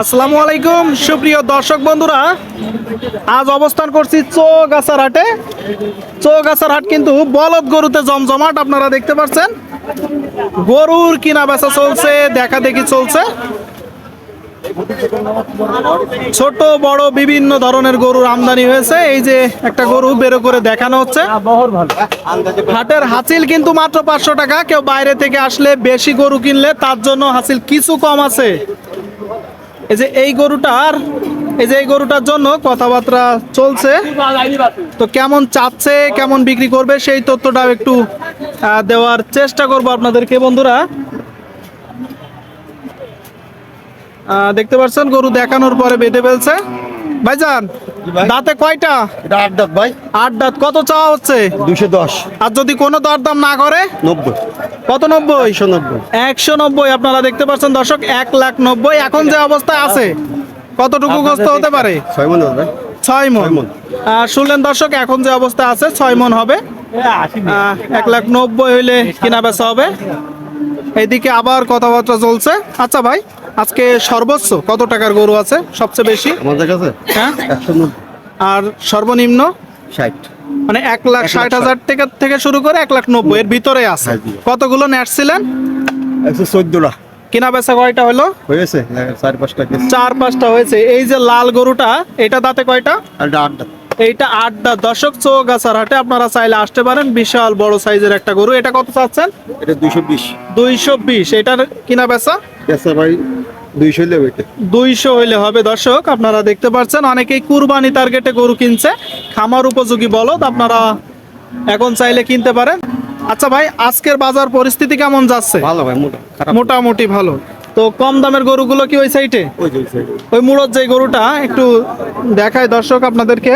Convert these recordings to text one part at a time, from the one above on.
আসসালামু আলাইকুম, সুপ্রিয় দর্শক বন্ধুরা। আজ অবস্থান করছি চৌগাছার হাটে। চৌগাছার হাট কিন্তু বলদ গরুতে জমজমাট, আপনারা দেখতে পাচ্ছেন। গরুর কিনা বেচা চলছে, দেখা দেখি চলছে। ছোট, বড়, বিভিন্ন ধরনের গরুর আমদানি হয়েছে। এই যে একটা গরু বেরো করে দেখানো হচ্ছে। হাটের হাসিল কিন্তু মাত্র পাঁচশো টাকা। কেউ বাইরে থেকে আসলে বেশি গরু কিনলে তার জন্য হাসিল কিছু কম আছে। এই যে এই গরুটার, এই যে এই গরুটার জন্য কথাবার্তা চলছে। তো কেমন চাচ্ছে, কেমন বিক্রি করবে সেই তথ্যটাও একটু দেওয়ার চেষ্টা করব আপনাদেরকে বন্ধুরা। দেখতে পাচ্ছেন গরু দেখানোর পরে বেঁধে ফেলছে। ভাইজান দাঁতে কয়টা? এটা আট দাঁত ভাই। আট দাঁত। কত চাওয়া হচ্ছে? দুশো দশ। আর যদি কোনো দরদাম না করে? নব্বই। কত নব্বই? একশো নব্বই। একশো নব্বই। আপনারা দেখতে পাচ্ছেন দর্শক এক লাখ নব্বই। এখন যে অবস্থায় আছে কতটুকু গ্রস্ত হতে পারে? ছয় মনে হবে। ছয় মন। শুনলেন দর্শক এখন যে অবস্থা আছে ছয় মন হবে। এক লাখ নব্বই হইলে কিনা বেচা হবে। এদিকে আবার কথাবার্তা চলছে। আচ্ছা ভাই আজকে সর্বোচ্চ কত টাকার গরু আছে সবচেয়ে বেশি? আমাদের কাছে হ্যাঁ? আর সর্বনিম্ন? ষাট। মানে এক লাখ ষাট। হাজার টাকা থেকে শুরু করে এক লাখ নব্বই এর ভিতরে আছে। হ্যাঁ। কতগুলো নেটছিলেন একশো চোদ্দটা। কিনা বেচা কয়টা হলো? হয়েছে চার পাঁচটা চার পাঁচটা হয়েছে। এই যে লাল গরুটা এটা দাঁতে কয়টা? আর এটা আট দাঁত এইটা আটটা দশক চৌগাছার হাটে আপনারা চাইলে আসতে পারেন। বিশাল বড় সাইজের একটা গরু। এটা কত চাচ্ছেন? এটা দুইশো বিশ। দুইশো বিশ। এটার কিনা বেচা? ভাই দুইশো দুইশো হইলে হবে দর্শক আপনারা দেখতে পাচ্ছেন। অনেকেই কুরবানি টার্গেটে গরু কিনছে। খামার উপযোগী বলদ আপনারা এখন চাইলে কিনতে পারেন। আচ্ছা ভাই আজকের বাজার পরিস্থিতি কেমন যাচ্ছে? ভালো ভাই মোটামুটি ভালো। তো কম দামের গরুগুলো কি ওই সাইটে ওই মুড়োর যে গরুটা একটু দেখায় দর্শক আপনাদেরকে।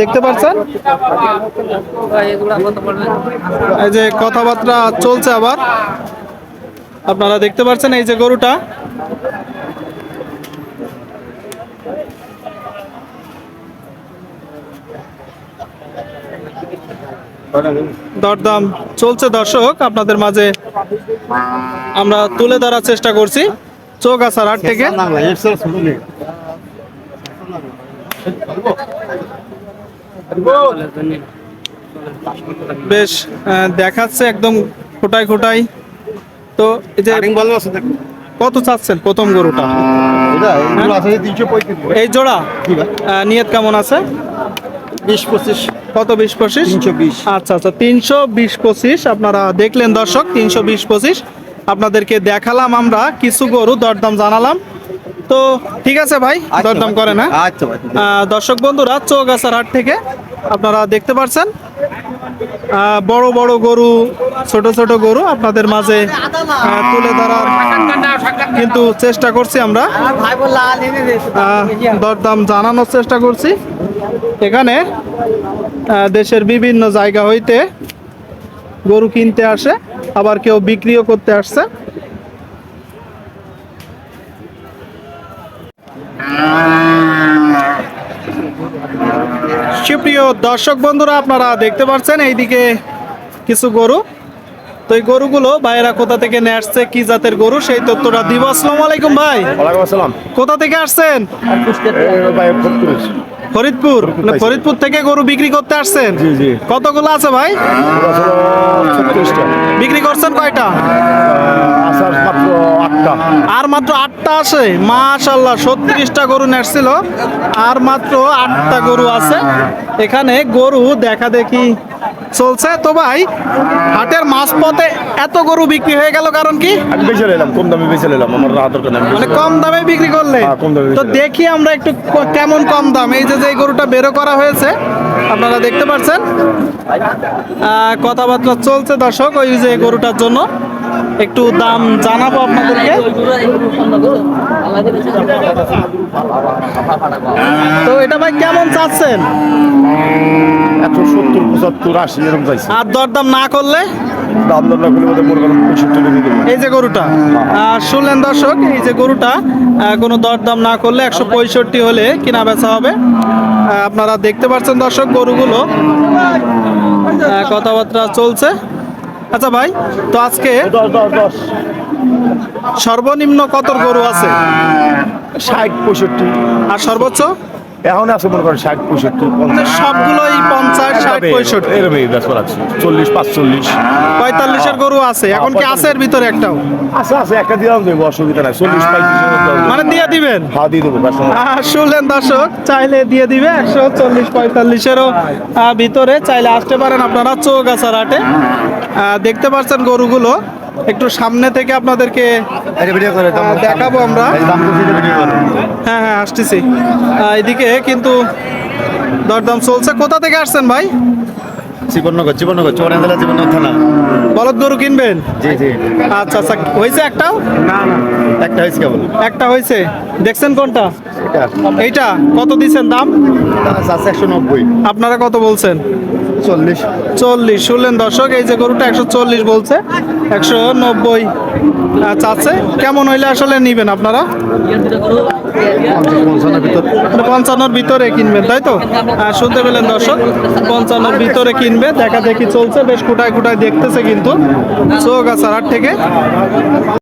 দেখতে পাচ্ছেন এই যে কথাবার্তা চলছে আবার। আপনারা দেখতে পাচ্ছেন এই যে গরুটা? দরদাম চলছে দর্শক, আপনাদের মাঝে আমরা তুলে ধরার চেষ্টা করছি। চৌগাছার হাট থেকে। বেশ দেখাচ্ছে একদম খোটাই খোটাই তো এই যে ভালো আছে কত চাচ্ছেন প্রথম গরুটা? এই জোড়া? নিয়ত কেমন আছে? বিশ পঁচিশ। কত বিশ পঁচিশ? আচ্ছা আচ্ছা তিনশো বিশ পঁচিশ। আপনারা দেখলেন দর্শক তিনশো বিশ পঁচিশ। আপনাদেরকে দেখালাম আমরা কিছু গরু দরদাম জানালাম। তো ঠিক আছে ভাই দরদাম করে না আচ্ছা ভাই আহ, দর্শক বন্ধুরা চৌগাছার হাট থেকে আপনারা দেখতে পাচ্ছেন আহ, বড় বড় গরু ছোট ছোট গরু আপনাদের মাঝে তুলে ধরার কিন্তু চেষ্টা করছি আমরা। দরদাম জানানোর চেষ্টা করছি। এখানে দেশের বিভিন্ন জায়গা হইতে গরু কিনতে আসে আবার কেউ বিক্রিও করতে আসছে। সুপ্রিয় দর্শক বন্ধুরা আপনারা দেখতে পাচ্ছেন এইদিকে কিছু গরু। তো এই গরুগুলো ভাইয়েরা কোথা থেকে নিয়ে আসছে কি জাতের গরু সেই তথ্যটা দিব। আসসালামু আলাইকুম ভাই। ওয়ালাইকুম আসসালাম। কোথা থেকে আসছেন? ফরিদপুর। মানে ফরিদপুর। থেকে গরু বিক্রি করতে আসছেন? জি, জি। কতগুলো আছে ভাই? বিক্রি করছেন কয়টা? আর মাত্র আটটা। আছে? মাশাল্লাহ ছত্রিশটা গরু নেসছিল আর মাত্র আটটা গরু আছে। এখানে গরু দেখা দেখি চলছে। তো ভাই হাটের মাঝপথে এত গরু বিক্রি হয়ে গেল কারণ কি? আমি নিলাম কম দামে বেঁচে নিলাম আমার দরকার মানে কম দামে বিক্রি করলে? হ্যাঁ, তো দেখি আমরা একটু কেমন কম দাম। এই যে যে গরুটা বেরো করা হয়েছে আপনারা দেখতে পাচ্ছেন। কথাবার্তা চলছে দর্শক ওই যে গরুটার জন্য। একটু দাম জানাব আপনাদেরকে। তো এটা ভাই কেমন চাচ্ছেন? একশো সত্তর পঁচাত্তর আশি এরকম চাইছে আর দরদাম না করলে? দাম দর না করলে মনে করেন পঁয়ষট্টি। এই যে গরুটা। আর শুনলেন দর্শক এই যে গরুটা কোনো দরদাম না করলে একশো পঁয়ষট্টি হলে কিনা বেচা হবে। আপনারা দেখতে পাচ্ছেন দর্শক গরুগুলো। কথাবার্তা চলছে। আচ্ছা ভাই তো আজকে সর্বনিম্ন কত গরু আছে? ষাট পঁয়ষট্টি। আর সর্বোচ্চ? এখন আছে মনে করেন ষাট পঁয়ষট্টি মানে সবগুলোই পঞ্চাশ ষাট পঁয়ষট্টি। এরকমই ব্যস্ত রাখছি চল্লিশ পাঁচচল্লিশ। পঁয়তাল্লিশের গরু আছে। এখন কি আছে এর ভিতরে একটাও? আছে আছে একটা দিলাম দেবো অসুবিধা নাই। চল্লিশ মানে দিয়ে দিবেন? হ্যাঁ দিয়ে দেবো শুনলেন দর্শক চাইলে দিয়ে দিবে একশো চল্লিশ পঁয়তাল্লিশেরও ভিতরে। চাইলে আসতে পারেন আপনারা চৌগাছার হাটে আহ, দেখতে পাচ্ছেন গরুগুলো। একটু সামনে থেকে আপনাদেরকে দেখাবো আমরা। হ্যাঁ হ্যাঁ আসতেছি। এদিকে কিন্তু দরদাম চলছে। কোথা থেকে আসছেন ভাই? জীবননগর জীবননগর চৌরান জেলা জীবননগর থানা। বলদ গরু কিনবেন? জি জি। আচ্ছা আচ্ছা। হয়েছে একটাও? না না। একটা হয়েছে কেবল। একটা হয়েছে। দেখছেন কোনটা? এটা। এইটা কত দিচ্ছেন দাম? আছে একশো নব্বই। আপনারা কত বলছেন? চল্লিশ। চল্লিশ। শুনলেন দর্শক এই যে গরুটা একশো চল্লিশ বলছে একশো নব্বই। চাচ্ছে কেমন হইলে আসলে নিবেন আপনারা? ভিতর। পঞ্চান্নর ভিতরে কিনবেন তাই তো? আহ, শুনতে পেলেন দর্শক পঞ্চান্নর ভিতরে কিনবে দেখা দেখি চলছে বেশ কুটায় কুটায় দেখতেছে কিন্তু। চোখ আছে থেকে।